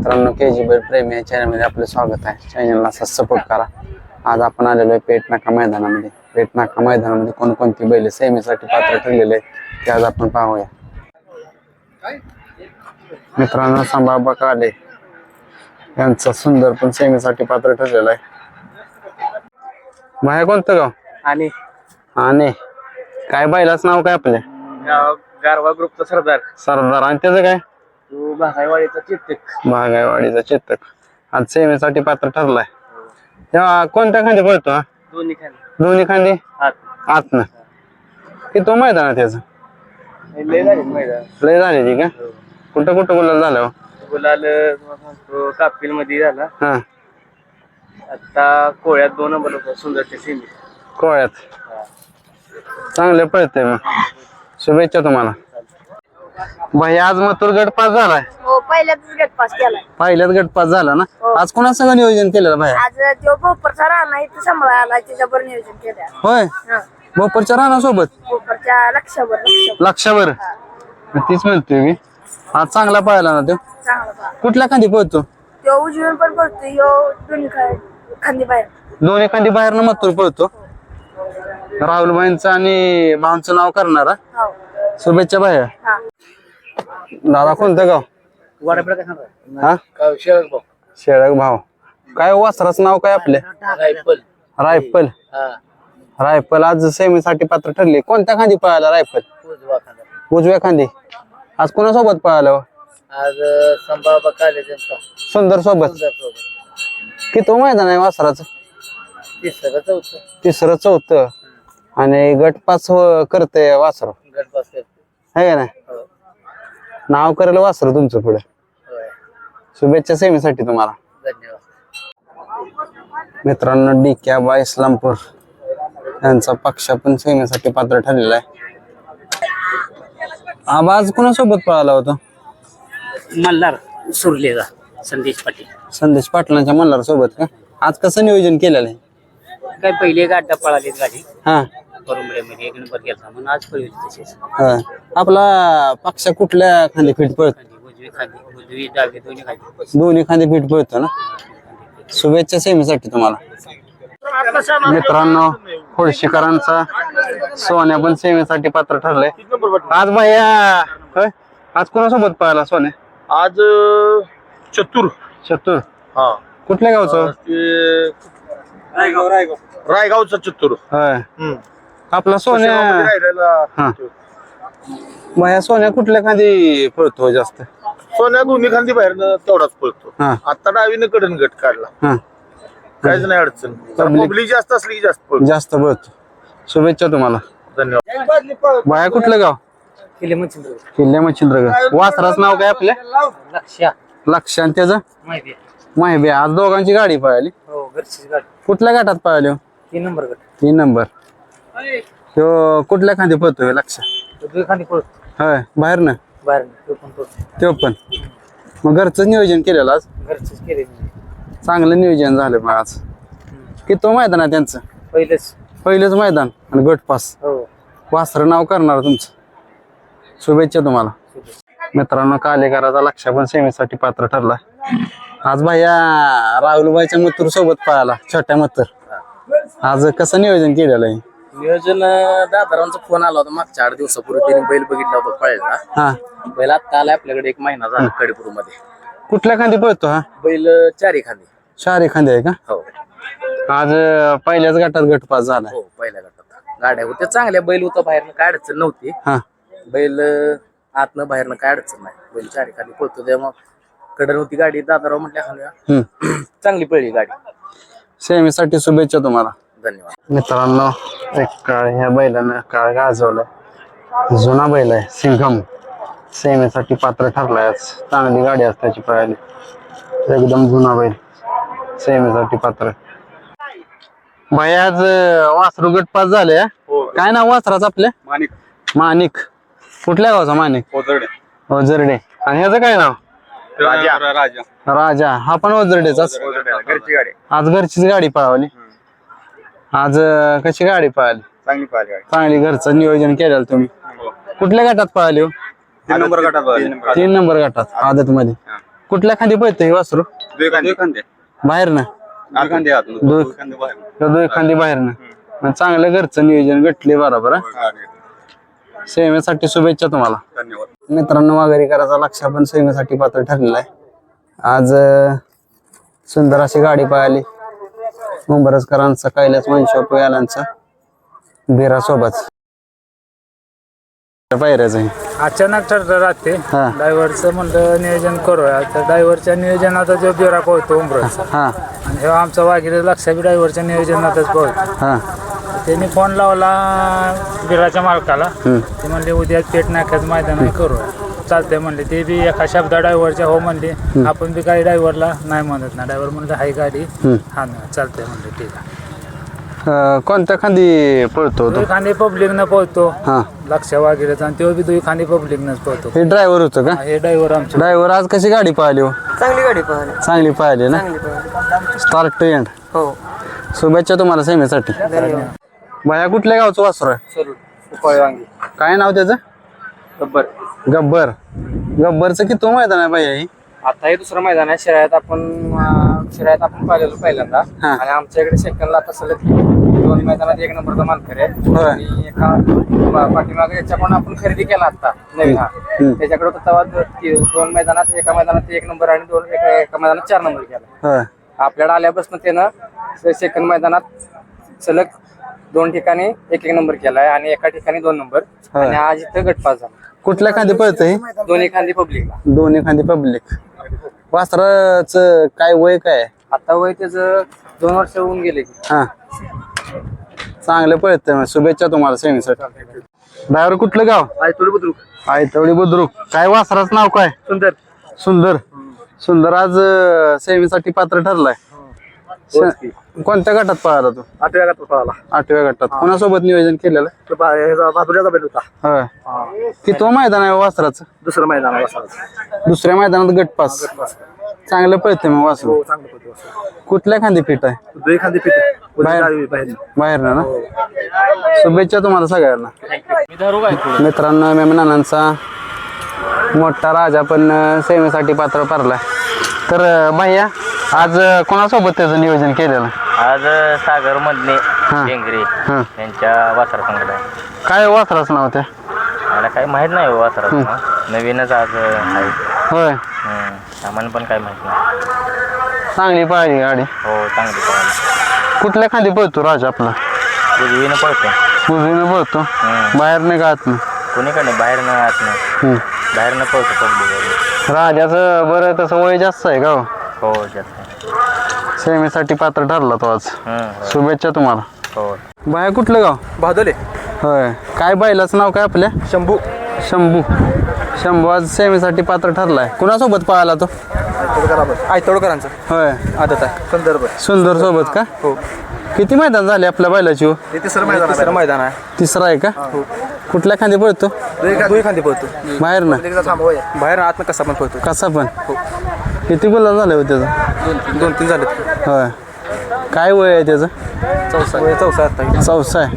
मित्रांनो के जी बैल प्रेमी या चॅनलमध्ये आपलं स्वागत आहे. चॅनलला असा सपोर्ट करा. आज आपण आलेलो आहे पेट नाका मैदानामध्ये. पेट नाका मैदानामध्ये कोणकोणती बैल सेमीसाठी पात्र ठरलेले आहेत ते आज आपण पाहूया. मित्रांनो संभाबा काले यांचा सुंदर पण सेमीसाठी पात्र ठरलेला आहे. बाहेर कोणतं गाव? आणि. आणि काय बैलाच नाव काय आपल्या गारवा ग्रुपचा सरदार. सरदार. आणि त्याचं काय? तो चित्तक महागाईवाडीचा चेतक. आज सेवेसाठी पात्र ठरलाय. तेव्हा कोणत्या खांदी पळतो हा? दोन्ही खाली दोन्ही खांदी? हात आतनं. की तो मैदान आहे त्याचं? हे लय झाले मैदान. लय झाली ती का? कुठं कुठं गुलाल झालं हो? गुलाल सांगतो कापिलमध्ये झाला. हा. आता कोळ्यात दोन नंबर होता सुंदरच्या सेमी कोळ्यात. चांगले पळते मग. शुभेच्छा तुम्हाला. भाई आज मथुर गट पास झालाय. हो पहिल्याच गेट पास केलाय. पहिल्याच गट पास झाला ना? हो. आज कोणा सगळं नियोजन केलेलं भाई आज तो भोपरचा राहणार इथं सांभाळायला त्याच्यावर नियोजन केलं होय? भोपरच्या लक्षावर लक्षावर लक्षावर तीच म्हणतोय मी. आज चांगला पळाला ना तो. चांगला पहा कुठल्या खांदी पळतो? तो उजवीन पण पडतो यो दोन्ही खा- खांदी बाहेर. दोन्ही खांदी बाहेर मथुर पळतो. राहुल भाईंचं आणि भाऊंचं नाव करणारा. हो. शुभेच्छा हा. दादा कोणतं गाव? हा? गाव शेळक भाऊ. शेळक भाव काय वासराचं नाव काय आपले? रायफल. रायफल. हा. रायफल आज सेमीसाठी पात्र ठरली. कोणत्या खांदी पळाला रायफल? उजव्या खांदी. आज कोणासोबत पळालं? आज संभाबा काले त्यांचा सुंदर सोबत. किती मैदान आहे वासराचं? तिसरं चौथं. तिसरं चौथं. आणि गट पाच करते वासर गटपास करते आहे का नाही? हो. नाव करेल वासर तुमचं पुढे. होय. शुभेच्छा सेमीसाठी तुम्हाला. धन्यवाद. मित्रांनो डिक्याबा इस्लामपूर यांचा पक्ष पण सेमीसाठी पात्र ठरलेला आहे. आवाज कोणासोबत पळाला होता? मल्हार सुरलेचा संदेश पाटील. संदेश पाटलांच्या मल्हार सोबत का? आज कसं नियोजन केलेलं आहे? काय पहिले गाड्या पळाली गाडी. हा. मध्ये एक नंबर गेला म्हणून आज पळवली तशीच हा. आपला पक्ष कुठल्या खांदी फिट पळतो? खाली उजवी खाली उजवी डावी दोन्ही खाली दोन्ही खांदी फिट पळतो ना? शुभेच्छा सेमीसाठी तुम्हाला. मित्रांनो खोडशीकरांचा सोन्या पण सेमीसाठी पात्र ठरलंय. आज भैया होय? आज कोणासोबत पळाला सोन्या? आज चतुर. चतुर. हा. कुठल्या गावचं? ते रायगावचा चतुर. होय. हम्म. आपला सोन्या हा. भैया सोन्या कुठल्या खांदी पळतो जास्त? सोन्या दोन्ही खांदी बाहेर तेवढाच पळतो. हा. आता डावीनं कडन गट काढला. हा. काहीच नाही अडचण. Public- पब्लिक जास्त असली की जास्त पळतो. जास्त पळतो. शुभेच्छा तुम्हाला. धन्यवाद. भैया कुठलं गाव? केले म्हणजे किल्ल्या मच्छिंद्रगड वासराचं नाव काय आपल्या? लक्षा लक्ष आणि त्याचं? माहिती माहिती आज दोघांची गाडी पळाली. हो घरचीच गाडी. कुठल्या गटात पळाली हो? तीन नंबर गट. तीन नंबर. तो कुठल्या खांदी पळतोय लक्ष. उजवी खाली पळतो होय बाहेर ना? बाहेर तो पण पळतो तो पण. मग घरचं नियोजन केलेलं आज? घरचीच केले चांगलं नियोजन झालं मग आज. किती तो मैदान आहे त्यांचं? पहिलेच. पहिलेच मैदान आणि गट पास. हो. वासर नाव करणार तुमचं. शुभेच्छा तुम्हाला. मित्रांनो कालेकराचा लक्ष पण सेवेसाठी पात्र ठरला. आज भैया राहुलबाईच्या मथुर सोबत पळाला छोट्या मथुर. आज कसं नियोजन केलेलं आहे? नियोजन दादारांचा फोन आला होता मागच्या आठ दिवसापूर्वी. त्यांनी बैल बघितला होता पळायला. हा. बैल आता आला आपल्याकडे एक महिना झाला कडेपूरमध्ये कुठल्या खांदी पळतो हा? बैल चारी खाली चारी खांदी आहे का? हो. आज अं, पहिल्याच गटात गट पास झाला. हो पहिल्या गटात. गाड्या होत्या चांगल्या. बैल होता बाहेरनं काय अडचण नव्हती. हा. बैल आतनं बाहेरनं काय अडचण नाही. बैल चारी खाली पळतो. तेव्हा कडन होती गाडी दादाराव म्हटल्या खालूया हम्म. चांगली पळली गाडी. सेवेसाठी शुभेच्छा तुम्हाला. धन्यवाद. मित्रांनो एक काळ ह्या बैलानं काळ गाजवलाय. जुना बैल आहे सिंघम. सेमेसाठी पात्र ठरलाय आज. चांगली गाडी असते त्याची पळाली. एकदम जुना बैल. सेमेसाठी पात्र. भाई आज वासरू गट पास झाले हा? काय नाव वासराच आपल्या माणिक. माणिक. कुठल्या गावचा माणिक? ओझरडे. ओझरडे. आणि ह्याचं काय नाव? राजा. राजा. राजा हा पण गाडी. आज घरचीच गाडी पळवली. आज अं, कशी गाडी पळाली? चांगली पाहिली गाडी. चांगली घरचं नियोजन केलेलं तुम्ही. कुठल्या गटात पळाली हो? तीन नंबर गटात तीन नंबर गटात. आदत. मध्ये कुठल्या खांदी पळतं हे वासरू? दुई खांदे बाहेर ना? दुई खांदे आत दोन- दुई खांदे बाहेर. दोन खांदी बाहेर ना? चांगलं घरचं नियोजन घटले बरोबर हा? हा, सेवेसाठी शुभेच्छा तुम्हाला. धन्यवाद. मित्रांनो वाघेरीकराचा लक्ष पण सेवेसाठी पात्र ठरलेला आहे. आज अं, सुंदर अशी गाडी पळाली. मुंबरसकरांचा कैलास मनशोप यालांचा बिरा सोबत पायऱ्याच आहे अचानक ठरलं राहते. हा. ड्रायव्हरचं म्हणलं नियोजन करूया. तर ड्रायव्हरच्या नियोजनाचा जो बिरा पोहतो उमरचा हा. आणि हे आमचा वागिरे लक्ष बी ड्रायव्हरच्या नियोजनातच पोहतो. हा. त्यांनी फोन लावला बिराच्या मालकाला. हम्म. ते म्हणले उद्या पेट नाक्यात मैदान आहे करूया. चालतंय म्हणले. ते बी एका शब्दा ड्रायव्हरच्या हो म्हणले. आपण बी काही ड्रायव्हरला नाही म्हणत ना. ड्रायव्हर म्हणलं हाय गाडी. हा ना चालतंय म्हणले ठीक आहे. अं, कोणत्या खांदी पळतो तो? खांदी पब्लिकनं पोहतो हा. लक्ष वागिरेचा आणि तो बी दुई खांदी पब्लिकनंच पोहतो हे ड्रायव्हर होतं का? हे ड्रायव्हर आमचे. ड्रायव्हर आज कशी गाडी पाहिली हो? चांगली गाडी पाहिली चांगली पाहिली ना? चांगली पाहिली स्टार्ट टू एंड हो. शुभेच्छा तुम्हाला सेमेसाठी धन्यवाद. बाया कुठल्या गावचं वासरू आहे? उपाय वांगी. काय नाव त्याचं? गब्बर. गब्बर. गब्बरचं किती तो मैदान आहे ही? आता हे दुसरं मैदान आहे शिरायात आपण अं, शिरायात आपण पाहिलेलो पहिल्यांदा. हा. आणि आमच्या इकडे सेकंडला आता सलग दोन मैदानात एक नंबरचा मानकरी आहे. होय. आणि एका पा- पाठीमागे याच्या पण आपण खरेदी केला आता नवीन हा. हम्म. त्याच्याकडे होता तेव्हा दो- ती- दोन मैदानात एका मैदानात एक नंबर आणि दोन एका एका मैदानात चार नंबर केला. होय. आपल्याला आल्यापासून त्यानं सेकंड मैदानात सलग दोन ठिकाणी एक एक नंबर केलाय आणि एका ठिकाणी दोन नंबर. होय. आणि आज इथं गटपास झाला. कुठल्या खांदी पळतं हे दोन्ही खांदी पब्लिकला दोन्ही खांदी पब्लिक वासराच काय वय काय? आता वय त्याचं दोन वर्ष होऊन गेले. हा. चांगलं पळतं शुभेच्छा तुम्हाला सेमीसाठी. ड्रायव्हर कुठलं गाव? आज थोडी बुद्रुक. आयतवडी बुद्रुक. काय वासराचं नाव काय? सुंदर. सुंदर. सुंदर आज सेमीसाठी पात्र ठरलाय. कोणत्या गटात पळाला तू? आठव्या गटात पळाला. आठव्या गटात. कोणासोबत नियोजन केलेलं? बैल होता. होय. किती मैदान आहे वासराचं? दुसरं मैदान आहे वासराचं. दुसऱ्या मैदानात गटपास चांगलं पळते मग वासरू. हो चांगलं वासरू. कुठल्या खांदी फिट आहे? दुई खांदी पिते बाहेर? बाहेर बाहेर ना? शुभेच्छा तुम्हाला सगळ्यांना. मित्रांनो मेमनानांचा मोठा राजा पण अं, सेवेसाठी पात्र ठरलाय तर अं, भैया आज अं, कोणासोबत त्याचं नियोजन केलेलं? आज सागर मधने. डेंगरे हा. यांच्या वासरा संघात आहे. काय वासराचं नाव त्या मला काही माहीत नाही हो वासराचं नाव. नवीनच आज आहे. होय. हम्म. आम्हाला पण काही माहीत नाही. चांगली पाहिली गाडी. हो चांगली पळाली कुठल्या खांदी पळतो राजा आपला? उजवीनं पळतो. उजवीने पळतो. हम्म. बाहेर नाही गात नाही कोणीकडे बाहेर न आत नाही हम्म. बाहेर न पळतो पब्लिक राजाचं बरं तसं वय जास्त आहे का हो? हो जास्त सेवेसाठी पात्र ठरला तो आज. शुभेच्छा तुम्हाला. हो. बाया कुठलं गाव? भादोले. होय. काय बैलाचं नाव काय आपल्या? शंभू. शंभू. शंभू आज सेवेसाठी पात्र ठरलाय. कुणासोबत पळाला तो? आयतोडकरांचं. होय. आदत आहे. संदर्भ सुंदर सोबत का? हो. किती मैदान झाले आपल्या बैलाची? हो? हे तिसरं मैदान तिसरं मैदान आहे. तिसरा आहे का? कुठल्या खांदी पळतो? दुई खांदी पळतो. बाहेर ना? बाहेर आत कसा पण पळतो. कसा पण. किती गुलाब झाले हो त्याचं? दोन तीन झाले होय. काय वय आहे त्याचं? चौसा चौसा आता चौसा आहे.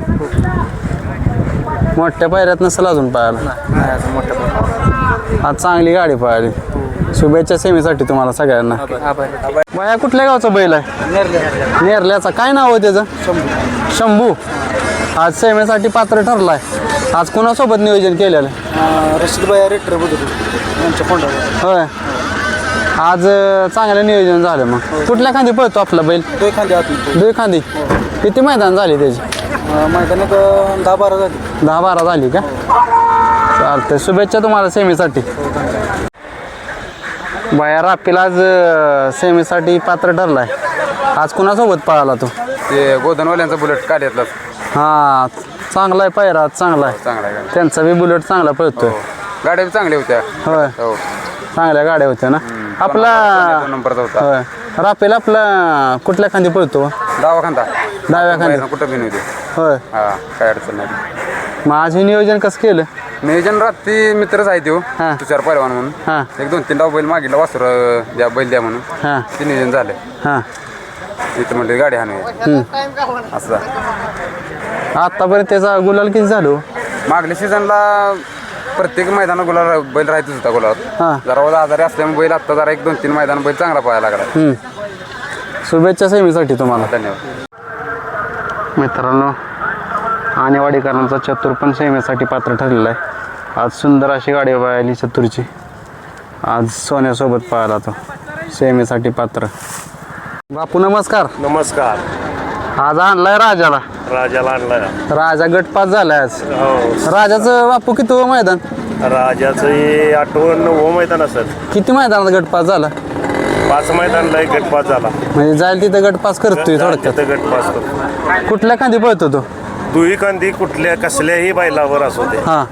मोठ्या पायऱ्यात नसेल अजून पाहायला? नाही अजून मोठ्या आज चांगली गाडी पळाली शुभेच्छा सेमीसाठी तुम्हाला सगळ्यांना. बाया कुठल्या गावचा बैल आहे? नेरल्याचा. काय नाव आहे त्याचं? शंभू. आज सेमीसाठी पात्र ठरलाय. आज कोणासोबत नियोजन केलेलं होय. आज चांगलं नियोजन झालं मग. कुठल्या खांदी पळतो आपला बैल? दुई खांदी किती मैदान झाली त्याची? मैदानात दहा बारा झाली. दहा बारा झाली का? चालतंय. शुभेच्छा तुम्हाला सेमीसाठी. बाया रापील आज सेमीसाठी पात्र ठरलाय. आज कुणासोबत पळाला तो? ते गोधनवाल्यांचा बुलेट काढ्यातला हा चांगला आहे पायरा चांगला आहे चांगला आहे गाडी. त्यांचा बी बुलेट चांगला पळतोय. गाड्या बी चांगल्या होत्या. होय. हो. चांगल्या गाड्या होत्या ना? आपला दोन नंबरचा होता. होय. रापेल आपला कुठल्या खांदी पळतो? डावा खांदा. डाव्या खांदी. कुठं बी नव्हते होय. हा काय अडचण नाही. मग आज हे नियोजन कसं केलं? नियोजन रात्री मित्रच आहे तो हा. तुषार म्हणून. एक दोन तीन डाव बैल मागितला वासर द्या बैल द्या म्हणून. हां. ते नियोजन झालं हां. इथं म्हणले गाडी हाणूया. असं. आतापर्यंत त्याचा गुलाल किती झालो? मागल्या सीझनला प्रत्येक मैदानात गुलाल बैल राहतच होता हा. जरा आजारी असल्यामुळे बैल आता जरा एक दोन तीन मैदान बैल चांगला पळायला लागला हम्म. शुभेच्छा सेमीसाठी तुम्हाला. धन्यवाद. मित्रांनो आणेवाडीकरांचा चतुर पण सेमीसाठी पात्र ठरलेला आहे. आज सुंदर अशी गाडी पाहिली चतुरची. आज सोन्यासोबत पाहिला तो सेमीसाठी पात्र. बापू नमस्कार. नमस्कार. आज आणलाय राजाला. राजाला आणलाय. राजा गटपास झालाय आज. हो. राजाचं बापू किती हो मैदान? राजाचं हे आठवण नववं मैदान असत किती मैदानात गटपास झाला? पाच मैदानला एक गटपास झाला. म्हणजे जाईल तिथं गटपास करतोय थोडक्यात. तिथं गटपास करतो कुठल्या खांदी पळतो तो? दुही कांदी कुठल्या कसल्याही बैलावर असू दे. हा.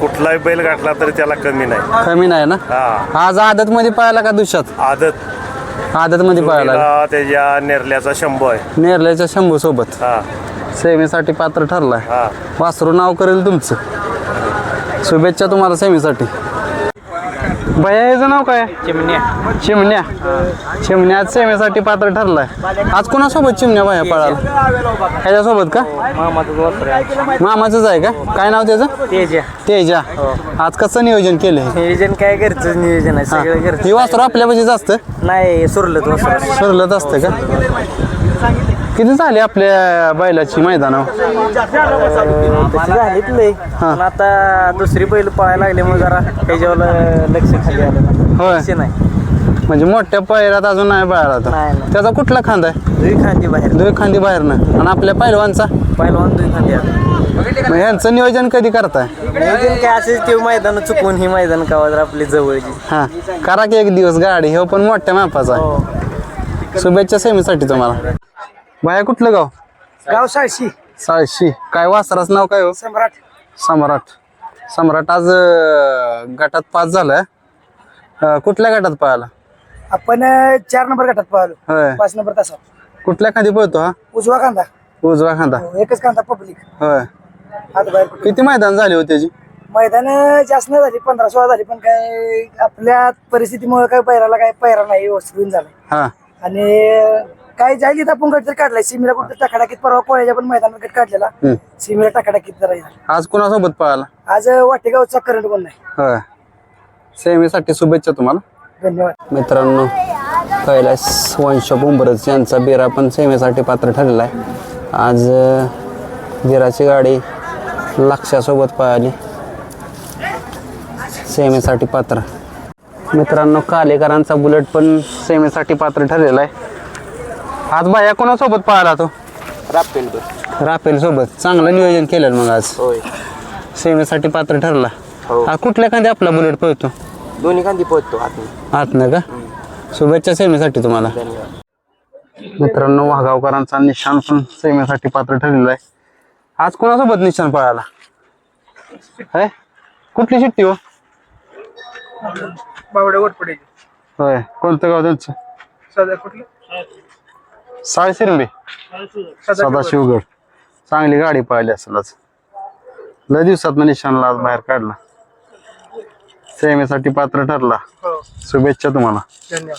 कुठलाही बैल गाठला तरी त्याला कमी नाही. कमी नाही ना? हा. आज आदत मध्ये पाहायला का दुष्यात? आदत. आदत मध्ये पाहायला तिला त्याच्या नेरल्याचा शंभू आहे. नेरल्याच्या शंभू सोबत. हा. सेमीसाठी पात्र ठरलाय. हा. वासरू नाव करेल तुमचं. शुभेच्छा तुम्हाला सेमीसाठी. भैया याचं नाव काय? चिमण्या. चिमण्या. चिमण्या आज सेमीसाठी पात्र ठरलाय. आज कोणासोबत चिमण्या भैया पळाला? ह्याच्यासोबत का? मामाचंच आहे का? काय नाव त्याचं? तेजा. तेजा. आज कसं नियोजन केलंय? नियोजन काय घरचं नियोजन आहे सगळं घरचं हे वासरू आपल्यापाशीच असतं? नाही सुरलत वस्त्र सरलत असतं का? किती झाली आपल्या बैलाची तशी झालीत लय पण आता दुसरी बैल पळायला लागल्यामुळे जरा त्याच्यावर लक्ष खाली आलं. होय. नाही. म्हणजे मोठ्या पायऱ्यात अजून नाही बाळाला तो. नाही, नाही. त्याचा कुठला खांदा आहे? दुई खांदी बाहेर. दोन खांदी बाहेरनं. आणि आपल्या पहिलवानचा पहिलवान दुई खांदी आलं मग ह्यांचं नियोजन कधी करताय? नियोजन काय असेल ते मैदान चुकून ही मैदान कावा जर आपली जवळची. हा. करा की एक दिवस गाडी. हे पण मोठ्या मापाचा हो. आहे शुभेच्छा सेमीसाठी तुम्हाला. बाया कुठलं गाव? गाव साळशी. साळशी. काय वासराचं नाव काय हो? सम्राट. सम्राट. सम्राट आज अं, गटात पास झालाय. अं, कुठल्या गटात पळाला? आपण चार नंबर गटात पळालो. होय. पाच नंबर तासा. कुठल्या खांदी पळतो हा? उजवा कांदा उजवा खांदा. एकच कांदा पब्लिक होय. बाहेर किती मैदान झाले होते त्याची? मैदान जास्त नाही झाली पंधरा सोळा झाली पण काय आपल्या परिस्थितीमुळे काय पैराला काय पैरा नाही व्यवस्थित झालाय हा. आणि काय जाईल आपण गट तर काढलाय सिमीला कुठं टाकाटाकीत परवा कोळ्याच्या पण मैदानात गट काढलेला. सिमीला टाकाटाकीत जरा झाला. आज कोणासोबत पळाला? आज वाटेगावचा करंट पण नाही. होय. सेमीसाठी शुभेच्छा तुम्हाला. धन्यवाद. मित्रांनो कैलास वंश बुंबरच यांचा बिरा पण सेमीसाठी पात्र ठरलेला आहे. आज अं, बिराची गाडी लक्षासोबत पळाली. सेमीसाठी पात्र. मित्रांनो कालेकरांचा बुलेट पण सेमीसाठी पात्र ठरलेला आहे. आज बाया कोणासोबत पळाला तो? रापेल राफेल सोबत. चांगलं नियोजन केलं मग आज. होय. सेमीसाठी पात्र ठरला. हो. हा कुठल्या खांदी आपला बुलेट पळतो? दोन्ही कांदी पोहोचतो आत आतनं का? शुभेच्छा सेमीसाठी तुम्हाला. मित्रांनो वाघावकरांचा निशाण पण सेमीसाठी पात्र ठरलेला आहे. आज कोणासोबत निशाण पळाला? है कुठली शिट्टी हो? बावड्या वटपडे होय. कोणतं गाव त्यांचं? सध्या कुठलं? साळशिरंबी सदाशिवगड. चांगली गाडी पाहिली असेल आज लय दिवसात निशाणला आज बाहेर काढला. सेमीसाठी पात्र ठरला. शुभेच्छा तुम्हाला. धन्यवाद.